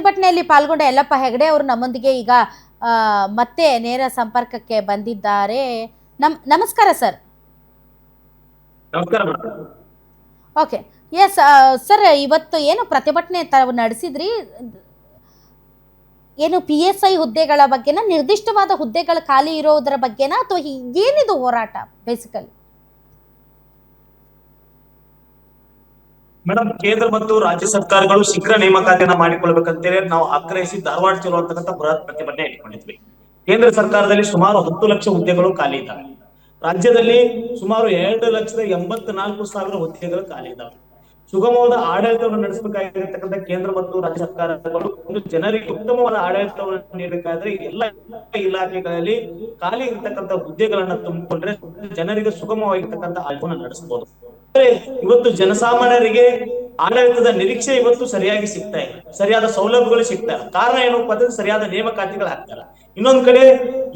ಪ್ರತಿಭಟನೆಯಲ್ಲಿ ಪಾಲ್ಗೊಂಡ ಯಲ್ಲಪ್ಪ ಹೆಗಡೆ ಅವರು ನಮ್ಮೊಂದಿಗೆ ಈಗ ಮತ್ತೆ ನೇರ ಸಂಪರ್ಕಕ್ಕೆ ಬಂದಿದ್ದಾರೆ. ನಮ್ ನಮಸ್ಕಾರ ಸರ್. ಓಕೆ. ಎಸ್ ಸರ್ ಇವತ್ತು ಏನು ಪ್ರತಿಭಟನೆ ತಾವು ನಡೆಸಿದ್ರಿ? ಏನು ಪಿ ಎಸ್ ಐ ಹುದ್ದೆಗಳ ಬಗ್ಗೆನ ನಿರ್ದಿಷ್ಟವಾದ ಹುದ್ದೆಗಳ ಖಾಲಿ ಇರೋದ್ರ ಬಗ್ಗೆನಾ ಅಥವಾ ಏನಿದು ಹೋರಾಟ ಬೇಸಿಕಲಿ ಮೇಡಮ್ ಕೇಂದ್ರ ಮತ್ತು ರಾಜ್ಯ ಸರ್ಕಾರಗಳು ಶೀಘ್ರ ನೇಮಕಾತಿಯನ್ನ ಮಾಡಿಕೊಳ್ಬೇಕಂತೇಳಿ ನಾವು ಆಗ್ರಹಿಸಿ ಧಾರವಾಡ ಚಲೋ ಅಂತಕ್ಕಂಥ ಬೃಹತ್ ಪ್ರತಿಭಟನೆ ಇಟ್ಕೊಂಡಿದ್ವಿ. ಕೇಂದ್ರ ಸರ್ಕಾರದಲ್ಲಿ ಸುಮಾರು ಹತ್ತು ಲಕ್ಷ ಹುದ್ದೆಗಳು ಖಾಲಿ ಇದ್ದಾವೆ. ರಾಜ್ಯದಲ್ಲಿ ಸುಮಾರು ಎರಡು ಲಕ್ಷದ ಎಂಬತ್ನಾಲ್ಕು ಸಾವಿರ ಹುದ್ದೆಗಳು ಖಾಲಿ ಇದ್ದಾವೆ. ಸುಗಮವಾದ ಆಡಳಿತವನ್ನು ನಡೆಸಬೇಕಾಗಿರತಕ್ಕಂಥ ಕೇಂದ್ರ ಮತ್ತು ರಾಜ್ಯ ಸರ್ಕಾರಗಳು ಒಂದು ಜನರಿಗೆ ಉತ್ತಮವಾದ ಆಡಳಿತವನ್ನು ನೀಡಬೇಕಾದ್ರೆ ಎಲ್ಲ ಇಲಾಖೆಗಳಲ್ಲಿ ಖಾಲಿ ಇರತಕ್ಕಂಥ ಹುದ್ದೆಗಳನ್ನ ತುಂಬಿಕೊಂಡ್ರೆ ಜನರಿಗೆ ಸುಗಮವಾಗಿರ್ತಕ್ಕಂಥ ಆಡಳಿತವನ್ನು ನಡೆಸಬಹುದು. ಇವತ್ತು ಜನಸಾಮಾನ್ಯರಿಗೆ ಆಡಳಿತದ ನಿರೀಕ್ಷೆ ಇವತ್ತು ಸರಿಯಾಗಿ ಸಿಗ್ತಾ ಇಲ್ಲ. ಸರಿಯಾದ ಸೌಲಭ್ಯಗಳು ಸಿಗ್ತಾ ಇಲ್ಲ. ಕಾರಣ ಏನು? ಅಂದ್ರೆ ಸರಿಯಾದ ನೇಮಕಾತಿಗಳು ಆಗ್ತಾರ ಇನ್ನೊಂದ್ ಕಡೆ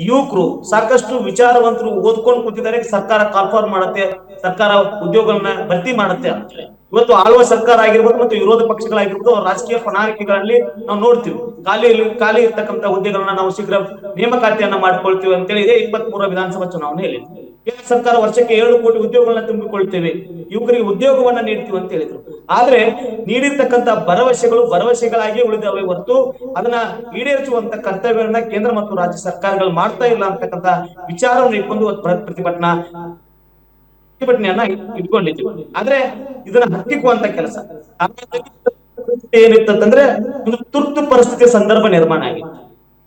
ಯುವಕರು ಸಾಕಷ್ಟು ವಿಚಾರವಂತರು ಓದ್ಕೊಂಡು ಕೂತಿದ್ದಾರೆ. ಸರ್ಕಾರ ಕಾಲ್ಫಾರ್ ಮಾಡುತ್ತೆ. ಸರ್ಕಾರ ಉದ್ಯೋಗಗಳನ್ನ ಭರ್ತಿ ಮಾಡುತ್ತೆ ಅಂತೇಳಿ ಇವತ್ತು ಆಳುವ ಸರ್ಕಾರ ಆಗಿರ್ಬೋದು ಮತ್ತು ವಿರೋಧ ಪಕ್ಷಗಳಾಗಿರ್ಬೋದು, ಅವ್ರ ರಾಜಕೀಯ ಪ್ರಣಾಳಿಕೆಗಳಲ್ಲಿ ನಾವು ನೋಡ್ತೀವಿ. ಖಾಲಿ ಖಾಲಿ ಇರ್ತಕ್ಕಂಥ ಹುದ್ದೆಗಳನ್ನ ನಾವು ಶೀಘ್ರ ನೇಮಕಾತಿಯನ್ನ ಮಾಡ್ಕೊಳ್ತೀವಿ ಅಂತೇಳಿ ಇದೇ ಇಪ್ಪತ್ತ್ ಮೂರ ವಿಧಾನಸಭಾ ಚುನಾವಣೆಯಲ್ಲಿ. ಕೇಂದ್ರ ಸರ್ಕಾರ ವರ್ಷಕ್ಕೆ ಏಳು ಕೋಟಿ ಉದ್ಯೋಗಗಳನ್ನ ತುಂಬಿಕೊಳ್ತೇವೆ. ಯುವಕರಿಗೆ ಉದ್ಯೋಗವನ್ನ ನೀಡ್ತೀವಿ ಅಂತ ಹೇಳಿದ್ರು. ಆದ್ರೆ ನೀಡಿರ್ತಕ್ಕಂತ ಭರವಸೆಗಳು ಭರವಸೆಗಳಾಗಿ ಉಳಿದವೆ ಹೊರತು ಅದನ್ನ ಈಡೇರಿಸುವಂತ ಕರ್ತವ್ಯವನ್ನ ಕೇಂದ್ರ ಮತ್ತು ರಾಜ್ಯ ಸರ್ಕಾರಗಳು ಮಾಡ್ತಾ ಇಲ್ಲ ಅಂತಕ್ಕಂತ ವಿಚಾರವನ್ನು ಇಟ್ಕೊಂಡು ಪ್ರತಿಭಟನಾ ಪ್ರತಿಭಟನೆಯನ್ನ ಇಟ್ಕೊಂಡಿದ್ವಿ ಆದ್ರೆ ಇದನ್ನ ಹತ್ತಿಕ್ಕುವಂತ ಕೆಲಸ. ಏನಿತ್ತಂದ್ರೆ ಒಂದು ತುರ್ತು ಪರಿಸ್ಥಿತಿ ಸಂದರ್ಭ ನಿರ್ಮಾಣ ಆಗಿತ್ತು.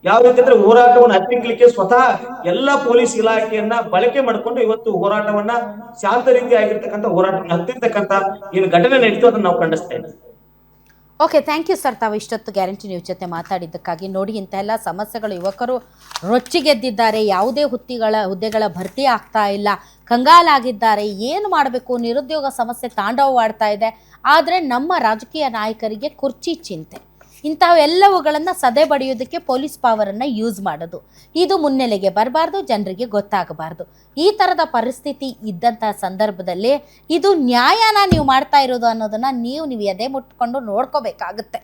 ಯಾವ ರೀತಿ ಅಂದ್ರೆ ಹೋರಾಟವನ್ನು ಹತ್ತಿಕ್ಕಲಿಕ್ಕೆ ಸ್ವತಃ ಎಲ್ಲ ಪೊಲೀಸ್ ಇಲಾಖೆಯನ್ನ ಬಳಕೆ ಮಾಡಿಕೊಂಡು ಇವತ್ತು ಹೋರಾಟವನ್ನ ಶಾಂತ ರೀತಿ ಆಗಿರ್ತಕ್ಕಂಥ ಹೋರಾಟವನ್ನು ಹತ್ತಿರ್ತಕ್ಕಂಥ ಏನು ಘಟನೆ ನಡೀತು ಅದನ್ನ ನಾವು ಖಂಡಿಸ್ತೇವೆ ಓಕೆ ಥ್ಯಾಂಕ್ ಯು ಸರ್ ತಾವು ಇಷ್ಟೊತ್ತು ಗ್ಯಾರಂಟಿ ನ್ಯೂಸ್ ಜೊತೆ ಮಾತಾಡಿದ್ದಕ್ಕಾಗಿ ನೋಡಿ ಎಲ್ಲಾ ಸಮಸ್ಯೆಗಳು ಯುವಕರು ರೊಚ್ಚಿಗೆದ್ದಿದ್ದಾರೆ. ಯಾವುದೇ ಹುತ್ತಿಗಳ, ಹುದ್ದೆಗಳ ಭರ್ತಿ ಆಗ್ತಾ ಇಲ್ಲ. ಕಂಗಾಲಾಗಿದ್ದಾರೆ. ಏನು ಮಾಡಬೇಕು? ನಿರುದ್ಯೋಗ ಸಮಸ್ಯೆ ತಾಂಡವವಾಡ್ತಾ ಇದೆ. ಆದರೆ ನಮ್ಮ ರಾಜಕೀಯ ನಾಯಕರಿಗೆ ಕುರ್ಚಿ ಚಿಂತೆ. ಇಂಥವೆಲ್ಲವುಗಳನ್ನು ಸದೆ ಬಡಿಯೋದಕ್ಕೆ ಪೊಲೀಸ್ ಪವರನ್ನು ಯೂಸ್ ಮಾಡೋದು. ಇದು ಮುನ್ನೆಲೆಗೆ ಬರಬಾರ್ದು, ಜನರಿಗೆ ಗೊತ್ತಾಗಬಾರ್ದು. ಈ ಥರದ ಪರಿಸ್ಥಿತಿ ಇದ್ದಂಥ ಸಂದರ್ಭದಲ್ಲಿ ಇದು ನ್ಯಾಯನ ನೀವು ಮಾಡ್ತಾ ಇರೋದು ಅನ್ನೋದನ್ನು ನೀವು ನೀವು ಎದೆ ಮುಟ್ಕೊಂಡು ನೋಡ್ಕೋಬೇಕಾಗುತ್ತೆ.